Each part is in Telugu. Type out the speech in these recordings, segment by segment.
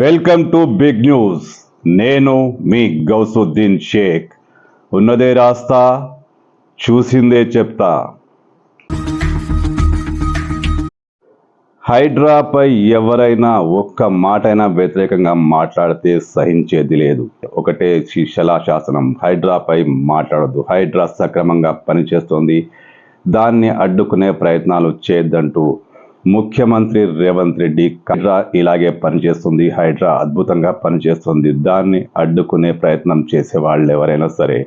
Welcome to big news. నేను మీ గౌసుద్దీన్ షేక్. ఉన్నదే రాస్తా చూసిందే చెప్తా. హైడ్రాపై ఎవరైనా ఒక్క మాటైనా వ్యతిరేకంగా మాట్లాడితే సహించేది లేదు. ఒకటే శిలా శాసనం హైడ్రాపై మాట్లాడదు హైడ్రా సక్రమంగా పనిచేస్తోంది. దాన్ని అడ్డుకునే ప్రయత్నాలు చేద్దంటూ ముఖ్యమంత్రి రేవంత్ రెడ్డి హైడ్రా ఇలాగే పనిచేస్తుంది హైడ్రా అద్భుతంగా పనిచేస్తుంది దాన్ని అడ్డుకునే ప్రయత్నం చేసే వాళ్ళు ఎవరైనా సరే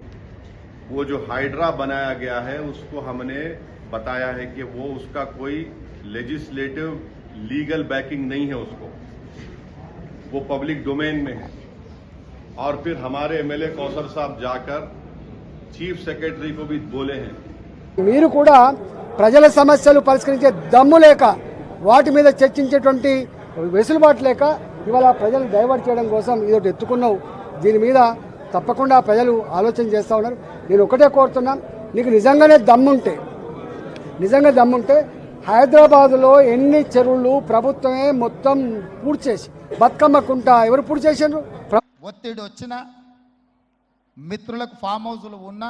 वो जो हाइड्रा बनाया गया है उसको हमने बताया है कि वो उसका कोई लेजिस्लेटिव लीगल बैकिंग नहीं है उसको वो पब्लिक डोमेन में है और फिर हमारे एमएलए कौसर साहब जाकर चीफ सेक्रेटरी को भी बोले हैं మీరు కూడా ప్రజల సమస్యలు పరిష్కరించే దమ్ము లేక వాటి మీద చర్చించేటువంటి వెసులుబాటు లేక ఇవాళ ప్రజలు డైవర్ట్ చేయడం కోసం ఇదొకటి ఎత్తుకున్నావు. దీని మీద తప్పకుండా ప్రజలు ఆలోచన చేస్తూ ఉన్నారు. నేను ఒకటే కోరుతున్నా నీకు నిజంగానే దమ్ముంటే నిజంగా దమ్ముంటే హైదరాబాదులో ఎన్ని చెరువులు ప్రభుత్వమే మొత్తం పూర్తి చేసి బతుకమ్మకుంట ఎవరు పూర్తి చేసిండ్రు? ఒత్తిడి వచ్చిన మిత్రులకు ఫామ్ హౌజులు ఉన్నా